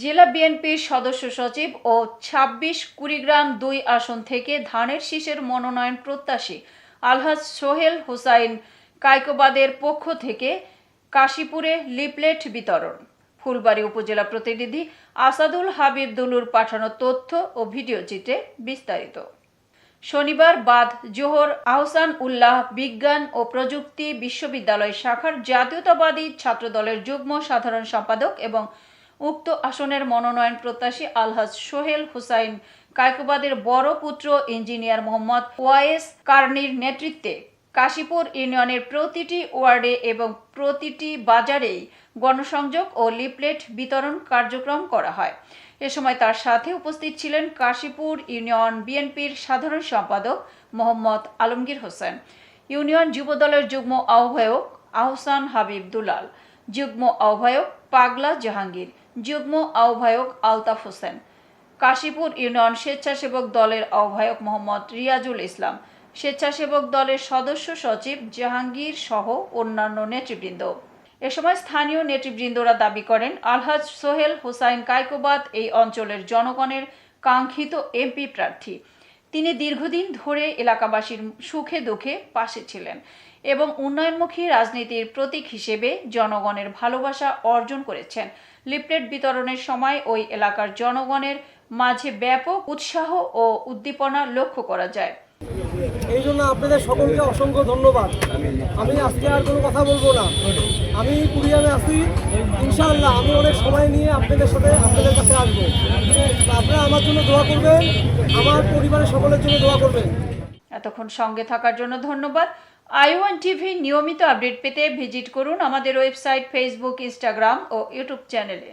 জেলা বিএনপির সদস্য সচিব ও ছাব্বিশ কুড়িগ্রাম দুই আসন থেকে ধানের শীষের মনোনয়ন প্রত্যাশী আলহাজ সোহেল হোসাইন কায়কোবাদের পক্ষ থেকে কাশীপুরে লিপলেট বিতরণ। ফুলবাড়ী উপজেলা প্রতিনিধি আসাদুল হাবিব দুলুর পাঠানো তথ্য ও ভিডিও চিত্রে বিস্তারিত। শনিবার বাদ জোহর আহসান উল্লাহ বিজ্ঞান ও প্রযুক্তি বিশ্ববিদ্যালয় শাখার জাতীয়তাবাদী ছাত্রদলের যুগ্ম সাধারণ সম্পাদক এবং উক্ত আসনের মনোনয়ন প্রত্যাশী আলহাজ সোহেল হুসাইন কায়কোবাদের বড় পুত্র ইঞ্জিনিয়ার মোহাম্মদ ওয়াইএস কার্নির নেতৃত্বে কাশীপুর ইউনিয়নের প্রতিটি ওয়ার্ডে এবং প্রতিটি বাজারেই গণসংযোগ ও লিফলেট বিতরণ কার্যক্রম করা হয়। এ সময় তার সাথে উপস্থিত ছিলেন কাশীপুর ইউনিয়ন বিএনপির সাধারণ সম্পাদক মোহাম্মদ আলমগীর হোসেন। ইউনিয়ন যুবদলের যুগ্ম আহ্বায়ক আহসান হাবিব দুলাল। যুগ্ম আহ্বায়ক পাগলা জাহাঙ্গীর, যুগ্ম আহ্বায়ক আলতাফ হোসেন, কাশীপুর ইউনিয়ন স্বেচ্ছাসেবক দলের আহ্বায়ক মোহাম্মদ রিয়াজুল ইসলাম, স্বেচ্ছাসেবক দলের সদস্য সচিব জাহাঙ্গীর সহ অন্যান্য নেতৃবৃন্দ। এ সময় স্থানীয় নেতৃবৃন্দরা দাবি করেন, আলহাজ সোহেল হোসাইন কায়কোবাদ এই অঞ্চলের জনগণের কাঙ্ক্ষিত এমপি প্রার্থী। তিনি দীর্ঘদিন ধরে এলাকাবাসীর সুখে দুঃখে পাশে ছিলেন এবং উন্নয়নমুখী রাজনীতির প্রতীক হিসেবে জনগণের ভালোবাসা অর্জন করেছেন। লিফলেট বিতরণের সময় ওই এলাকার জনগণের মাঝে ব্যাপক উৎসাহ ও উদ্দীপনা লক্ষ্য করা যায়। এই জন্য আপনাদের সকলকে অসংখ্য ধন্যবাদ। আমি আজকে আর কোনো কথা বলব না। আমি কুড়িয়ামে আসি ইনশাআল্লাহ আমি অনেক সময় নিয়ে আপনাদের সাথে আপনাদের কাছে আসব। আপনারা আমার জন্য দোয়া করবেন, আমার পরিবারের সকলের জন্য দোয়া করবেন। এতক্ষণ সঙ্গে থাকার জন্য ধন্যবাদ। আইওয়ান টিভি নিয়মিত আপডেট পেতে ভিজিট করুন আমাদের ওয়েবসাইট, ফেসবুক, ইনস্টাগ্রাম ও ইউটিউব চ্যানেলে।